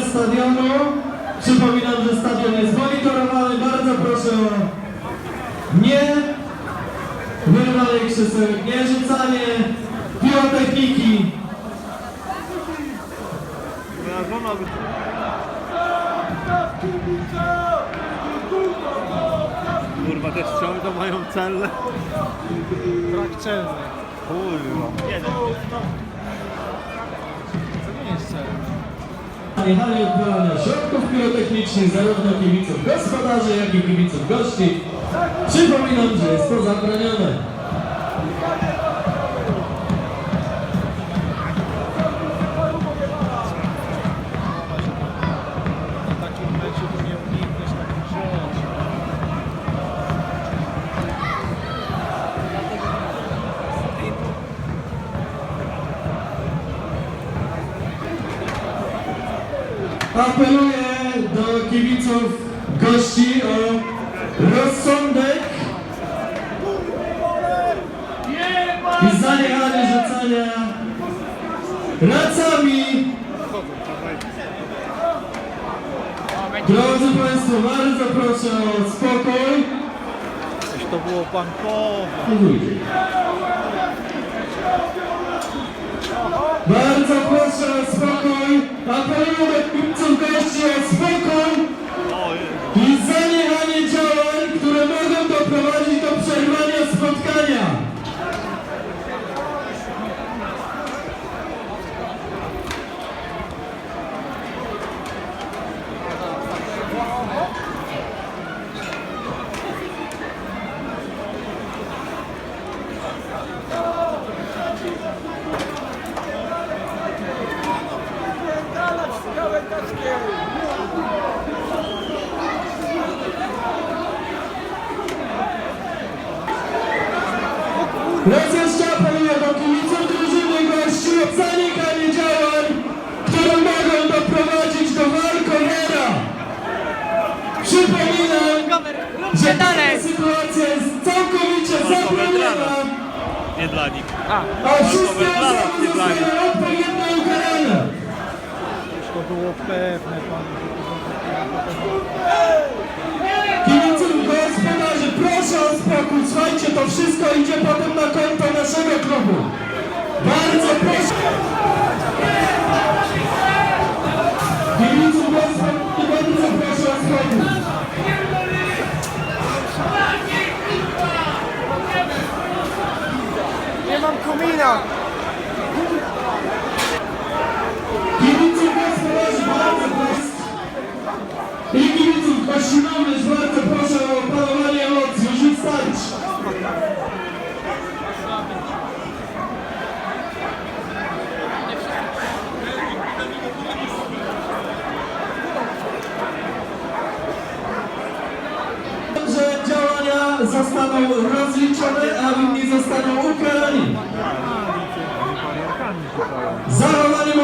stadionu. Przypominam, że stadion jest monitorowany. Bardzo proszę o nie wyrwanie krzesełek, nie rzucanie pirotechniki. Kurwa, te strzały to mają celle. Brak celny. Kurwa. Jechanie odbierania środków pirotechnicznych zarówno kibiców gospodarzy, jak i kibiców gości. Przypominam, że jest to zabronione. Apeluję do kibiców gości o rozsądek i zaniechanie rzucania racami. Drodzy Państwo, bardzo proszę o spokój. Coś to było bankowe. Bardzo proszę o spokój. Apeluję do kibiców gości o spokój i zaniechanie działań, które mogą doprowadzić do przerwania spotkania. Raz jeszcze apeluję do kibiców drużyny gości o zaniechanie działań, które mogą doprowadzić do walkonera. Przypominam, że taka sytuacja jest całkowicie zabroniona, Nie dla nich. a wszystkie osoby zostaną odpowiednio ukarane. To było pewne, pan. Kibiców gospodarzy, proszę o spokój, słuchajcie, to wszystko idzie potem klubu. Bardzo proszę. Kibiców gospodarzy, bardzo proszę o spokój. Nie mam komina! Zostaną rozliczone, a winni zostaną ukarani. Zachowanie